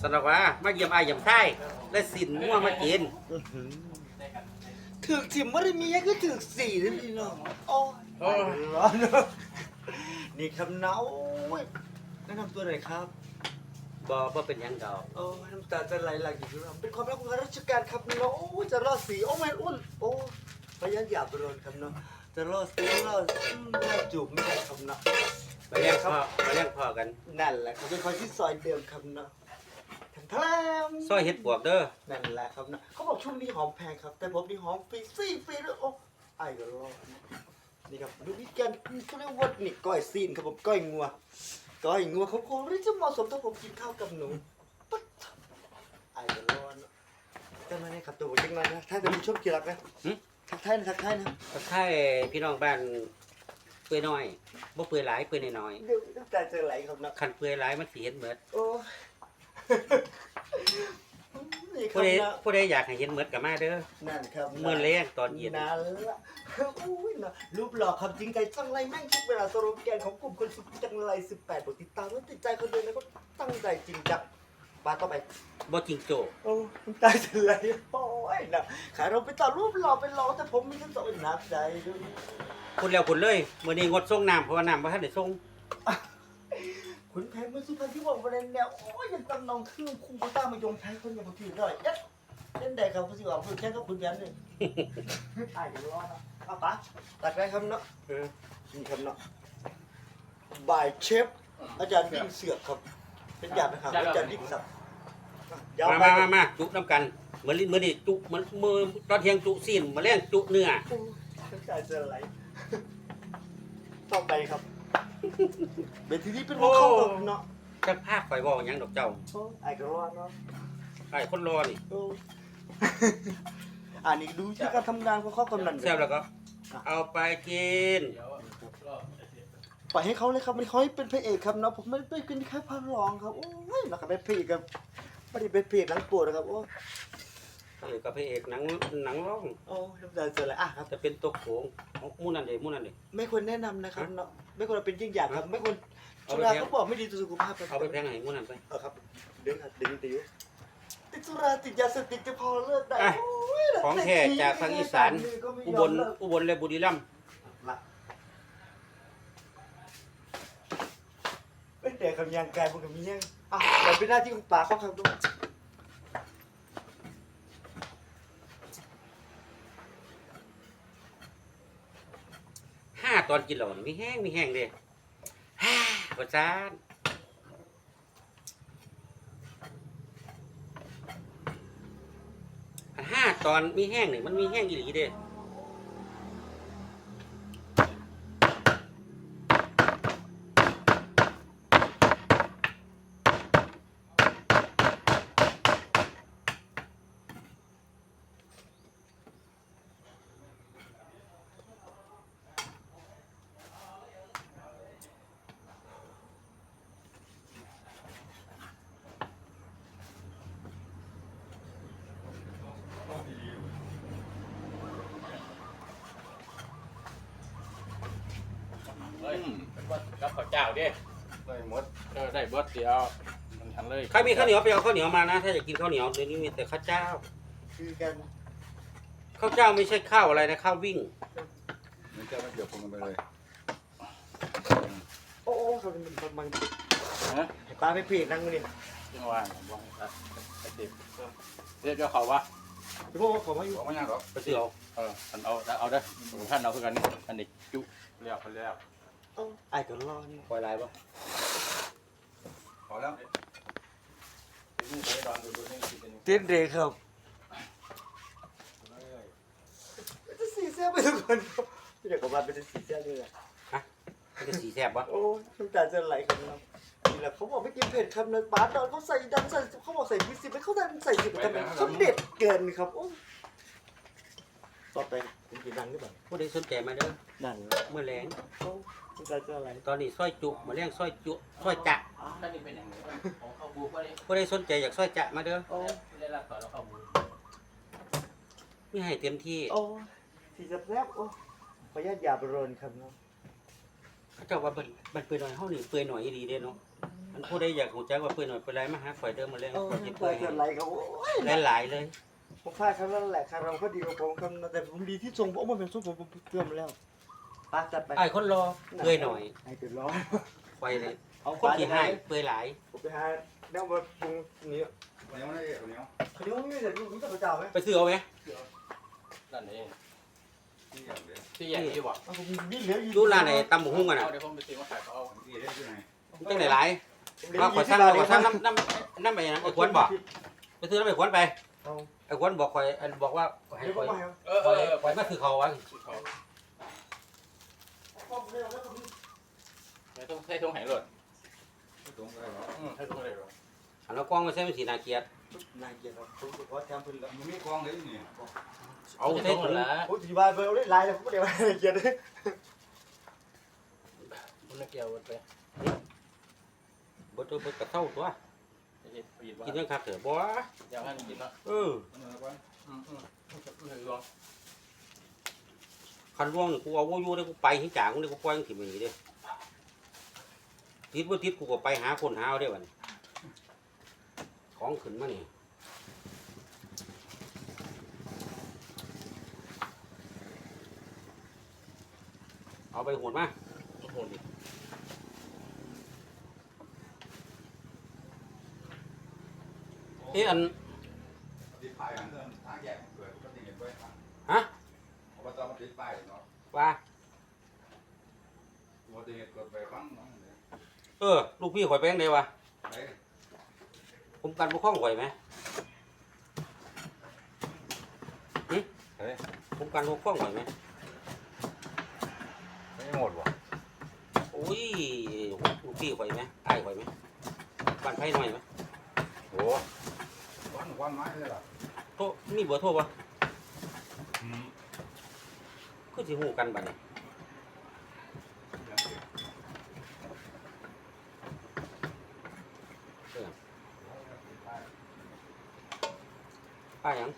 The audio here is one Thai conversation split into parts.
สนอกว่ามาเยี่ยมอายเยี่ยมไส้และสินมั่วมากินถึกสิไม่ได้มีแค่คือถึกสี่นั่นพี่น้องโอ้โอ้ร้อนเนอะนี่คำเนาเว้ยแนะนำตัวหน่อยครับบ่บ่เป็นหยังดอกโอ้ยน้ำตาจะไหลหลังอยู่ที่เราเป็นความรักของข้าราชการครับเนาะโอ้ยจะรอดสีโอ้แม่นอ้วนโอ้พยันหยาบโดนครับเนาะจะรอดสีรอดอืมรอดจูบไม่ได้ครับเนาะมาเลี้ยงพ่อมาเลี้ยงพ่อกัน นั่นแหละครับเป็นคนที่ซอยเดิมครับเนาะทั้ง แทมซอยเฮ็ดบวกเด้อนั่นแหละครับเนาะเขาบอกช่วงนี้หอมแพงครับ แต่ผมนี่หอมฟรีฟรีฟรีด้วยโอ้ไอ้ก็รอดนะนี่ครับดูวิธีการเขาเรียกว่านี่ก้อยซีนครับผมก้อยงัวก้อยงัวเขาคงไม่จะเหมาะสมถ้าผมกินข้าวกับหนูปั๊ดไอ้ก็รอดเนาะจำได้ไหมครับตัวผมจังเลยนะถ้าจะมีช่วงกีรักนะหึทักทายนะทักทายนะทักทายพี่น้องบ้านเปื่อยน้อยบ่เปื่อยหลายเปื่อยน้อยเดี๋ยวน้ำตาจะไหลครับเนาะๆคันเปื่อยหลายมันสิเห็นเบิดโอ้ นี่ครัผู้บใดเนาะผู้ใดอยากให้เห็นเบิดก็มาเด้อนั่นครับมื้อแลงตอนเย็นนั่นละอุ้ยนะรูปหล่อคำจริงใจจังไรแม่งคิดเวลาสโลแกนของกลุ่มคนสุดจังไร18บทติดตามแล้วติดใจคนเดินแล้วก็ตั้งใจจริงจังปาต่อไป บ่จริงโจโอ้น้ำตาจะไหลโอ้ยนะขาเราไปต่อรูปหล่อเป็นหล่อแต่ผมมีทั้งสองน้ำใจด้วยพูดแล้วพูดเลยมื้อนี้งดส่งน้ำเพราะว่าน้ำบ่ทันได้ส่งขุ นแผนเมื่อสุพรรณที่บอกประเด็นเนี่ยโอ้ยยังตำนองเครื่องคู่ก็ตามมายงแพ้คนอย่างบางทีเลยยัดเล่นใดครับผู้สิว่าผู้แค่ก็คุณยันเลยตายกันรอดนะเอาปะตัดได้ครับเนาะเออนี่ครับเนาะบ่ายเชฟอาจารย์ยิ่งเสือกครับ เป็นหยาบนะครับอาจารย์ยิ่งศักดิ์ยาวมาไปมามามาจุน้ำกันมื้อนี้มื้อนี้จุมันมื้อตอนเที่ยงจุซีนมื้อแลงจุเนื้อโอ้ยน้ำตาจะไหลต่อไปครับ เบทีนี้เป็นหัวเข้าครับเนาะจักพาข่อยเว้าหยังดอกเจ้าโอ้ยไอ้ก็รอดเนาะไอ้คนรอนี่โอ้ยอันนี้ดูที่การทำงานของเขากำนันแซ่บแล้วก็ เอาไปกิน ปล่อยให้เขาเลยครับมันเขาให้เป็นพระเอกครับเนาะผมไม่ได้เป็นแค่พระรองครับโอ้ยนะครับเป็นพระเอกครับไม่ได้เป็นพระเอกหนังโปวดนะครับโอ้ย เออกับพระเอกหนังหนังร้องโอ้ยน้ำตาจะไหลอะครับ จะเป็นตัวโขงของหมู่นั่นเด้หมู่นั่นเด้ไม่ควรแนะนำนะครับเนาะไม่ควรเป็นยิ่งหยาบครับ ไม่ควรเอาชุไปราแทงเขาบอกไม่ดีต่อสุขภาพครับเอาไปแพงให้หมู่นั่นไป เออครับดึงครับดึงติวติดสุราติดยาเสพติดจะพอเลิกได้อะโอ้ยของแท้จากทางอีสานก็ไม่อุยบอลมเลิกอุบลและบุรีรัมย์ละเป็นแต่คำยังกายพวกกับมียังอะแต่เป็นหน้าที่ของป่าเขาครับด้วยห้าตอนกินเหล่านี่มีแห้งมีแห้งเด้ฮ่าประจานอันห้าตอนมีแห้งนี่มันมีแห้งอีหลีเด้ เป็นว่ารับข้าวเจ้าดิได้หมดเออได้เบิดเดียวมันทันเลยใครมีข้าวเหนียวไปเอาข้าวเหนียวมานะ ถ้าอยากกินข้าวเหนียวเดี๋ยวนี้มีแต่ข้าวเจ้าคือกันข้าวเจ้าไม่ใช่ข้าวอะไรนะข้าววิ่งมันจะไม่เกี่ยวกับมันไปเลยโอ้โอ้เขาเป็นคนบางฮะปลาไม่เปลี่ยนนั่งนี่ยังว่าผมว่าไอ้ติบเรียกเจ้าเขาวะพี่พวกเขามาอยู่บอกไม่ยากหรอกไปซื้อเอาเออท่านเอาเอาเด้อท่านเอาคือกันนี่อันนี้จุเรียกเขาเรียกเอ้า ไอ้ก็รอนี่ปล่อยลายปะพอแล้วนี่ไปดอนดูดูนี่เป็นเต้นเด็กครับจะสีแซ่บไปทุกคนครับเดี๋ยวกับมันเป็นสีแซ่บเลยแหละมันจะสีแซ่บปะโอ้ยน้ำตาจะไหลครับน้ำนี่แหละเขาบอกไม่กินเผ็ดครับเนื้อปลาตอนเขาใส่ดันใส่เขาบอกใส่พริกสิบไม่เข้าใจมันใส่สิบทำไมเขาเด็ดเกินครับโอ้ยต่อไปคุณกินดังหรือเปล่าผู้ใดสนใจมาเด้อดังเมื่อแรง โอ้ยน้ำตาจะไหลตอนนี้ซอยจุมาแรงซอยจุซอยจะท่านนี่เป็นอย่างไรของข้าวบูก็ได้ผู้ใดสนใจอยากซอยจะมาเด้อโอ้ยได้รับต่อแล้วข้าวบูมีให้เต็มที่โอ้ยสีแซ่บๆโอ้ยขออนุญาตหยาบโรนครับเนาะเขาเจ้าว่ามันมันเปื่อยหน่อยเฮานี่เปื่อยหน่อยอีหลีเด้เนาะเอมันผู้ใดอยากหูจักว่าปืนหน่อยปืนไรมาหาข่อยเดิมมาเล่นเอาข่อยจะเปิเปื่ดอยเกิดอะไรครับโอ้ยหลายๆเลยผมพลาดครั้งนั้นแหละครั้งเราก็ดีกว่าผมครับแต่ผมดีที่ทรงผมมันเป็นทรงผมผมเตือนมาแล้ว ปาจัดไปไอ้คนรอเปื่อยหน่อยไอ้เดือดร้อนข่อยเลยเอาคนปลาที่จะให้ให้เปื่อยหลายผมไปหาแนวมาปรุงนี้เหนียวนะเอ๋เหนียวเขาเรียกว่าไม่ได้รู้รู้จักพระเจ้าไหมไปซื้อเอาไหมนั่นเองที่อย่างเดียวที่ใหญ่ที่บอกเอาผมมีเหลืออยู่ดูร้านไหนตำบุหุ้งกันน่ะเอาเดี๋ยวผมไปซื้อมาขายเขาเอาที่ได้ที่ไหนมันจังหลายเหลืๆว่าข่อยสั่งข่อยสั่งน้ำน้ำน้ำไปนะไอ้ขวัญบอกไปซื้อน้ำไอ้ขวัญไปเอาไอ้ขวัญบอกข่อยอันบอกว่าให้เดี๋ยวก็ข่อยมาครับเออเอข่อยอเออข่อยมาซื้อเขาวะ ไม่ต้องใช้ทงไหหลดไม่ตรงกันหรออืมใช้ทงไหหลดอันนั้นกล้องมาใช้เป็นสีนาเกลียดนายเกียรติครับผมขอแทนเพิ่นแล้วมันมีกองเลยนี่เอาใช้ใช้ทงถุงละโอ้ยถือว่าเบอร์ได้ลายแล้วผมก็เดี๋ยวนายเกียรติมันเกี่ยวกันไปบดตัวบดกระเท่าตัวไอ้ที่ปีดว่ากินยังครับเถอะบ่อย่างนั้นกินเนาะเออ คันร่วงนี่กูเอาว่าอยู่ได้กูไปหิ้งจ่างกูได้กูปล่อยมันถิ่มอย่างนี้เด้ติดว่าติดกูก็ไปหาคนหาเอาได้วันของขึ้นมานี่เอาไปโหดมาโอ้โหดิเอ้อัน ติดป้ายอันเดิมทางแยกเกิดก็ติดเห็นไว้ ฮะ อบ ตมาติดป้ายเนาะว่าอุบัติเหตุเกิดไปครั้งนึงเออ ลูกพี่ข่อยไปยังไงวะไปผมกันบุคล้องข่อยไหมเฮ้ย ผมกันบุคล้องข่อยไหมไม่หมดว่ะโอ้ยลูกพี่ข่อยไหมอ้ายข่อยไหมบ้านไผ่หน่อยไหมโอ้วันวันไม้เลยล่ะโทรมีเบอร์โทรปะ คือสิหูกันบัดนี้ป้าหยัง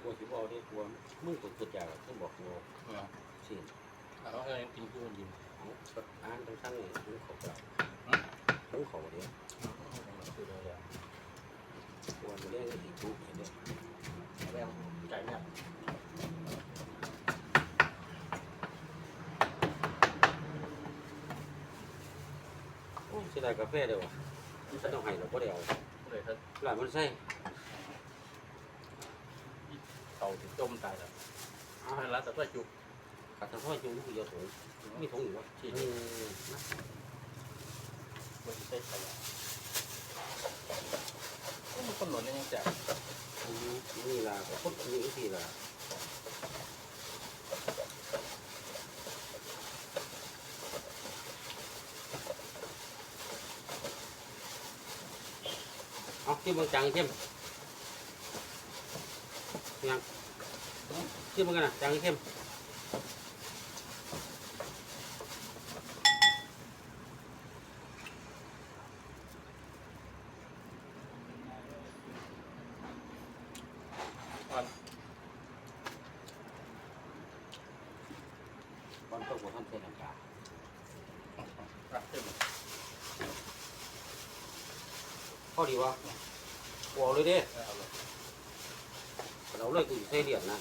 กลัวสิบเอาได้กลัวมึงกดกดยาต้องบอกกูสิ เอาเขายังกินคู่ยิน เอาอ่านต้องสั่งนี่มึงเขาเปล่ามึงเขาเดียวกลัวจะเรียกอีกทุกเดียว แล้วไก่เนี่ย โอ้ยเสียดายกาแฟเดี๋ยววะฉันต้องให้เราก็เดียวเลยถ้าหลานมันใส่เต่าถึงจมตายแล้วเอาให้ร้านแต่ก็จุกกัดทั้งพ่อจุ้งคือเยอะถุงมีถุงอยู่วะที่อืนี่มนะมันใช้ขยะมันต้นหนุนยังแจกนี่ล่ะก็คนนี้สิล่ะ ที่เมืองจังเข้มยังที่เมืองกันนะจังเข้มบอลต้องบอลทำเส้นน้ำตาอะเต็มพอดีวะ หัวเลยเด้เอาเลยเราเลยกูอยู่เส้นเหรียญนะ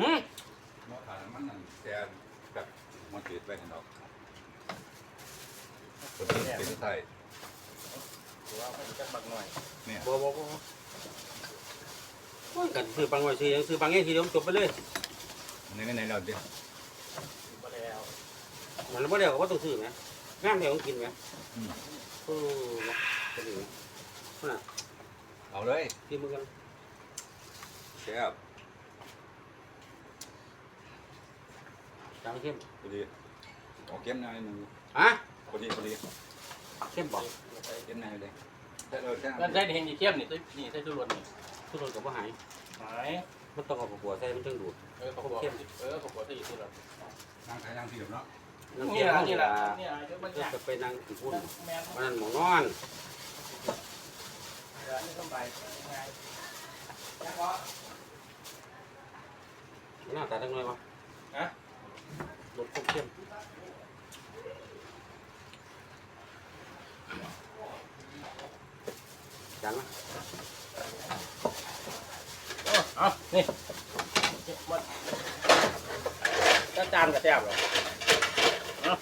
หืมมอถานมันนั่นแกแบบมันติดไปเห็นดอกคนที่เป็นไทยหรือว่าไม่จักบักหน่อยเนี่ยบ่บ่บ่โอ้ยกันซื้อปังไว้ซื้อหยังซื้อปังแง่ทีเดียวจบไปเลยในในเราเดียวมาแล้ว มันบ่เดียวก็บ่ต้องซื้อนะงามเดียวต้องกินไหมเออก็ดีนะเอาเลยที่มือกันแซ่บจังเข้มพอดีออกเข้มหน่อยหนึ่งฮะพอดีพอดีเข้มบ่เข้มหน่อยเลยแต่เราแค่นั่นใช้เห็นยี่เทียมนี่ใช้นี่ใช้ทุรนนี่ทุกคนก็บ่หายหายมันต้องเอาผัวใส่มันจึงดูดเออเขาบอกเออเขาบอกที่ทุรนนั่งขายนั่งที่เนาะ นั่งนี่เที่ยวแหละนี่นี่แหล่ะละนี่แหละเดี๋ยวมันก็ยากจะไปนั่งอีกพุ่นแมนวันนั้นหมองนอนนี่ต้องไปหน้าตาตั้งน้อยวะฮะรสเข้มจังนะเอานี่มันถ้าจานกระแทบเหรอเอา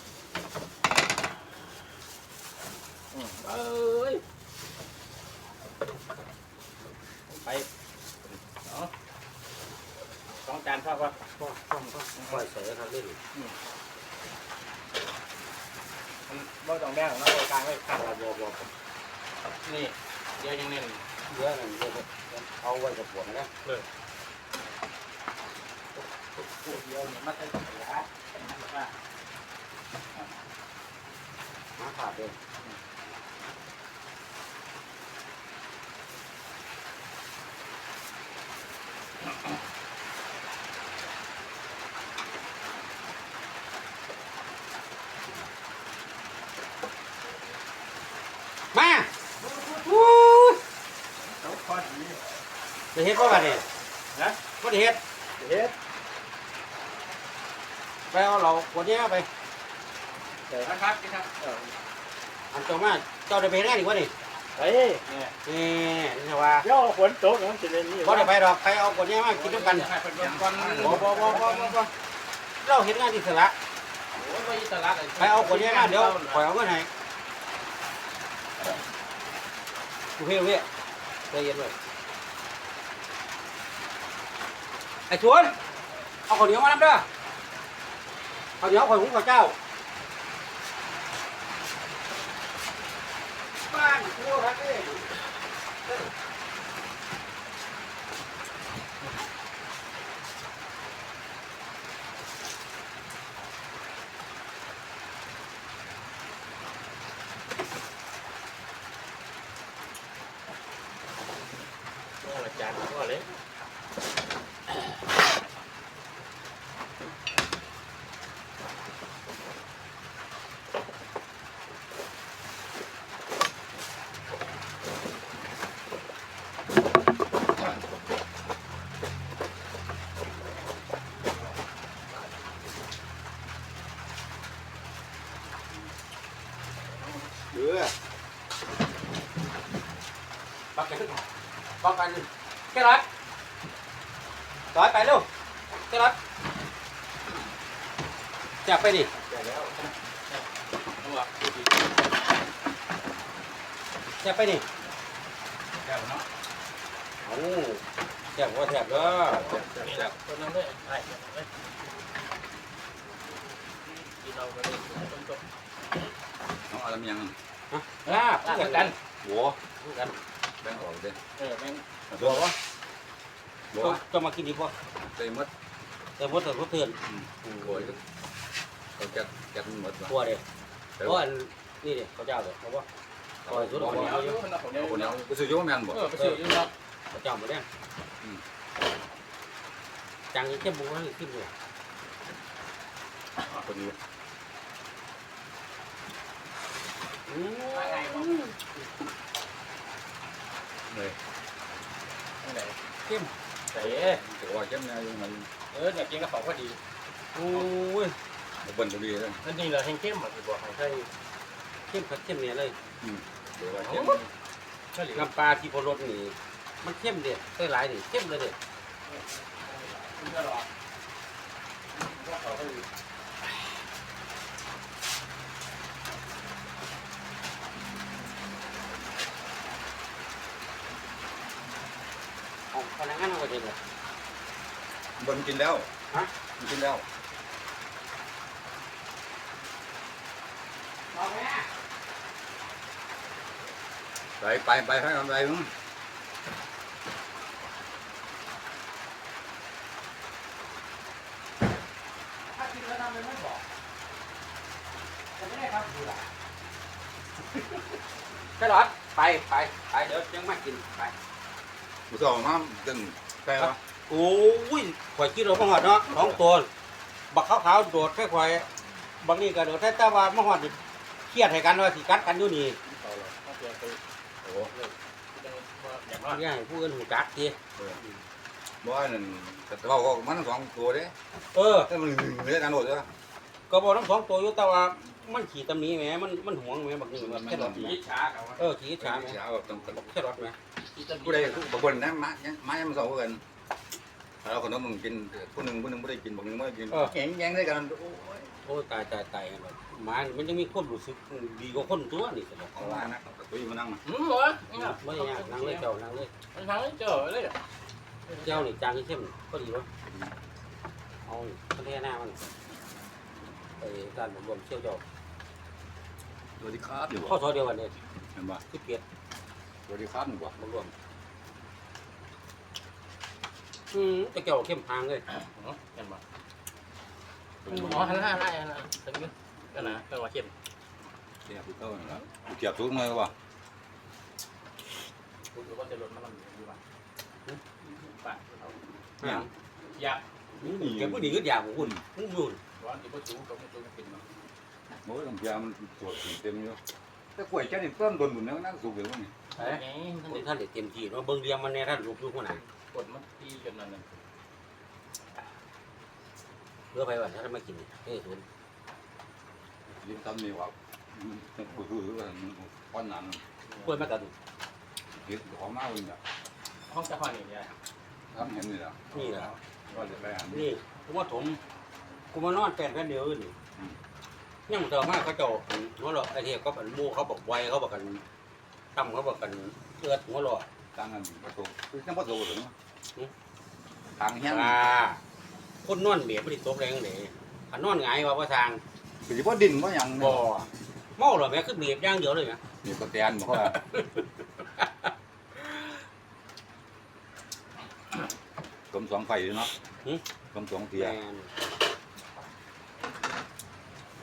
อืมเอ้ยไปเอาสองจานเท่าปะ พ่อพ่อพ่อ พ่อใส่ครับเล่นมันบ่ต้องแดงนะเอากลางไว้ข้างบอบอบอนี่เดี๋ยวยังเน้นเยอะนั่นเยอะเอาไว้กับปวดนะเดี๋ยวนี่มันจะเสียมาขาดเลยมาวู้ เขาคอดี ได้เฮ็ดป่ะบัดนี้นะบ่ได้เฮ็ดเฮ็ดไปเอาเราขวดนี้ไปเดี๋ยวนะครับพี่ครับเอออันเจ้ามาเจ้าได้ไปเฮ็ดงานอีกวะนี่เฮ้ยเนี่ยนี่นี่ว่าเดี๋ยวฝนตกมันจะเล่นนี่บ่ได้ไปดอกไปเอาขวดนี้มากินด้วยกันให้เพิ่นเบิ่งก่อนบ่บ่บ่บ่บ่บ่เราเฮ็ดงานอิสระโอ้ยว่าอิสระเลยไปเอาขวดนี้มาเดี๋ยวปล่อยเอาเงินให้โอเคโอเคใจเย็นไว้ ไอ้ชวนเอาข้าวเหนียวมาน้ำเด้อข้าวเหนียวข่อยหุงข้าวเจ้าบ้านครัวครับนี่ โอ้ละจานก็เลย เออ ปักกันปักกันแค่รัดต่อยไปเร็วแค่รัดจับไปดิ ได้แล้วเอาล่ะ จับไปดิแก้วเนาะโอ้จับว่าแถบเด้อนี่แหละตัวนั้นเลยไอ้ไอ้กินเอาไปเลยต้มต้มน้องเอาลำยังอ่าอะพูดกักันนหัวพูดกันแบ่งออกเด้เออแม่งบัววะหัวจะมากินดีป่ะใส่หมดแต่บัวแต่บัวเตือนหัวเขาจัดจัดหมดว่ะบัวเดียวเพราะอันนี่เดียวเขาเจ้าเดียวเพราะว่าเอา ปล่อยสุดหัวหัวเหนียวเอาอยู่คนละคนเอาหัวเหนีเดียยววไปซื้อยุ่งแมนบ่เออไปซื้อยู่เนาะเขาเจ้าหมดแล้วจังเข้มบัวให้ขึ้นเลยคนนี้อืมเลยไหนเข้มเอ๋ตัวเข้มเนี่ยยังมันเออเนี่ยกินกระเป๋าพอดีโอ้ยเบิ่นตัวนี้เลยนั่นนี่เราแห้งเข้มอะที่บอกให้ใช่เข้มขัดเข้มเนี่ยเลย เดี๋ยวว่าเข้มเฉลี่ยน้ำปลาที่พอรสนี่มันเข้มเด็ดได้หลายดิเข้มเลยเด็ดคุณจะรอว่าเขาให้เอาพนักงานเอาไปเด็ดเลยเบิ่นกินแล้วฮะมันกินแล้ว เอาไปนะ ไปไปไปให้ทำไรมึงถ้ากินแล้วทำไมไม่บอกจะไม่ได้ครับดูละแค่หรอไปไปไปเดี๋ยวยังไม่กินไปกูสองมาจึงแพ้วะโอ้ยข่อยกินเราบ่หอดเนาะท้องตัวบักขาวๆโดดแค่ข่อยบางนี่ก็โดดแต่แต่ว่าบ่หอดนี่เครียดให้กันว่าสิกัดกันอยู่นี่ เขาหรอกเขาเปลี่ยนไปโอ้เลยอยากอย่าให้ผู้อื่นหูจักทีบ่ว่านั่นแต่เราก็มันสองตัวเด้เออ แต่มันเหลือกันหมดเลยก็บอกทั้งสองตัวอยู่แต่ว่ามันขี่ตำหนี้แหมมันมันหวงแหมบักนี่มันแค่รถแหมยิช้าเขาเออขี่ช้าแหมเสียแบบต้องแค่รถแหมผู้ใดบางคนนะมามายังมันสองกัน เราคนนึงมึงกินผู้นึงผู้นึงไม่ได้กินบางนึงไม่ได้กินแข่งแย่งด้วยกันโอ้ยโอ้ยตายตายตายกันเลยหมานี่มันยังมีความรู้สึกดีกว่าคนตัวนี่สิบอกเอาว่านะตัวอยู่มานั่งมาอืมเหรอไม่ยากนั่งเลยเจ้านั่งเลยมันทางเจอเลยเจ้านี่จางเข้มก็ดีวะเอาพัฒนามันไปการรวมเชี่ยวเจ้าสวัสดีครับอยู่ข้อสอเดียวกันเลยเห็นป่ะที่เกียรติสวัสดีครับอยู่ป่ะมารวม อืมแต่เจ้าเข้มพางเลยเห็นบ่อ๋อหันหน้าได้นะตรงนี้ก็นะเป็นว่าเข้มเสียบเท่านั้นละเกียบทุกเลยว่ะคุณรู้ว่าจะลดน้ำมันอยู่ป่ะป่ะอย่างอยากเก็บผู้ดีก็อย่างของคุณมุ่งมุ่งร้อนที่พ่อจูกับพ่อจูกินมาโอ้ยลำเพียมันตรวจเต็มอยู่แต่กล้วยแค่นี้ต้นโดนหมุนแล้วนั่งสูบอยู่มั้งนี่เอ้ยคนท่านได้เต็มที่เนาะเบิ่งเรียมมันในท่านรูปอยู่คนไหน กดมันตีจนนั่นน่ะเพื่อไปวันถ้าไม่กินเอ้ยทุนยิ้มทำนี่ว่าคือคือก้อนนั้นกล้วยมากันคิดของมาวันเนี่ยห้องจะห้องนี่เนี่ยทำเห็นนี่แหละนี่แหละก็จะไปหานี่กูมาถมกูมานอนแปดกันเดียวนี่ยังเจอมากเขาเจ้าหัวเราะไอ้เหี้ยก็เป็นมูเขาบอกไวเขาบอกกันตั้มเขาบอกกันเลือดหัวเราะตั้งกันประตูคือตั้งประตูหรือ ทางเฮี้ยนอ่าคนนอนเบียดไม่ได้ตกแรงเลยขันนอนหงายว่าว่าทางคือว่าดินว่าอย่างบ่เมาเหรอแม่คือเบียดอย่างเดียวเลยแม่นี่ก็แตนบอกว่าสมสองไฟเนาะสมสองเทียแม่น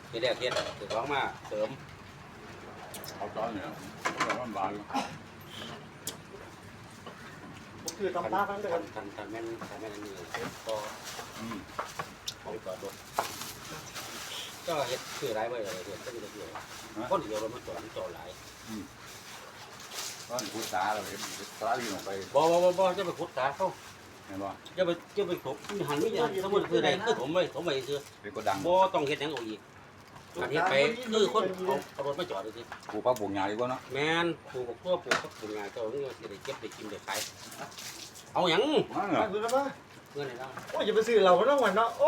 เฮ็ดแรกเฮ็ดถือของมาเสริมเอาจ้อนเนี่ยเอาจ้อนบานผม คือตำตาทั้งเดือนทันทันแม่นทันแม่นอันนี้ก็อืมเอาจอดรถก็เฮ็ดคือหลายไว้เลยเฮ็ดก็มีแต่เดียวคนเดียวรถมันจอดมันจอดหลายก้อนพุทธาเราเห็นตาลีลงไปบ่บ่บ่บ่จะไปขุดตาเขาเห็นป่ะจะไปจะไปถมหันไม่ยังสมมุติคือใดคือถมไว้ถมไว้ซื่อเป็นก็ดังบ่ต้องเฮ็ดหยังเอาอีก อันนี้ไปคือคนเอาเอารถมาจอดซื่อปลูกผักปลูกหญ้าดีกว่าเนาะแม่นปลูกตัวปลูกผักปลูกหญ้าเจ้านี่สิได้เก็บได้กินได้ขายเอาหยังนั่นเหรอมาดูนะมาเงินให้เราโอ้ยอย่าไปซื้อเราก็ต้องวันเนาะ โอ้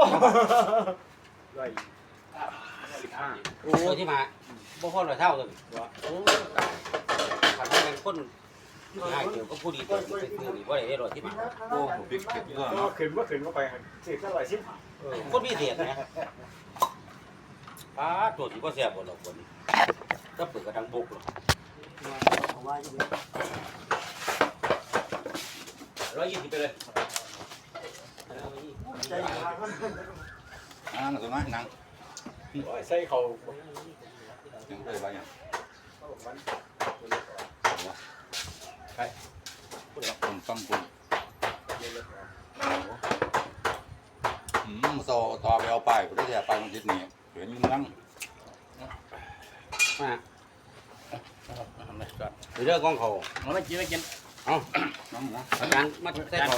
โอ้ที่มาบ่พอร้อยเท่าตัวนี้โอ้ตายคันว่าเป็นคนง่ายเกี่ยวกับผู้ดีตัวนี้ไปซื้อนี่บ่ได้ได้ร้อยที่มาโอ้ผมบิ๊กเก็บเงินก็เนาะขึ้นว่าขึ้นว่าไปซื้อเท่าไหร่สิเออคนพิเศษนะ ป้าตัวที่บ่แซ่บบ่ดอกคนก็เปิดกระดังบกหรอกเอาไว้อยู่ร้อยยี่สิบไปเลยใจอยู่ทางนั้นอ่าสมัยนังใส่เขายังได้ไปยังปุ่มตั้งปุ่มอืมโซต่อไปเอาไปก็ได้แต่ไปมันทิศนี้ เห็นนั่งมาทำเลยก่อนเรื่องของเขามันไม่กินไม่กินน้ำนะอาจารย์มาใส่เขา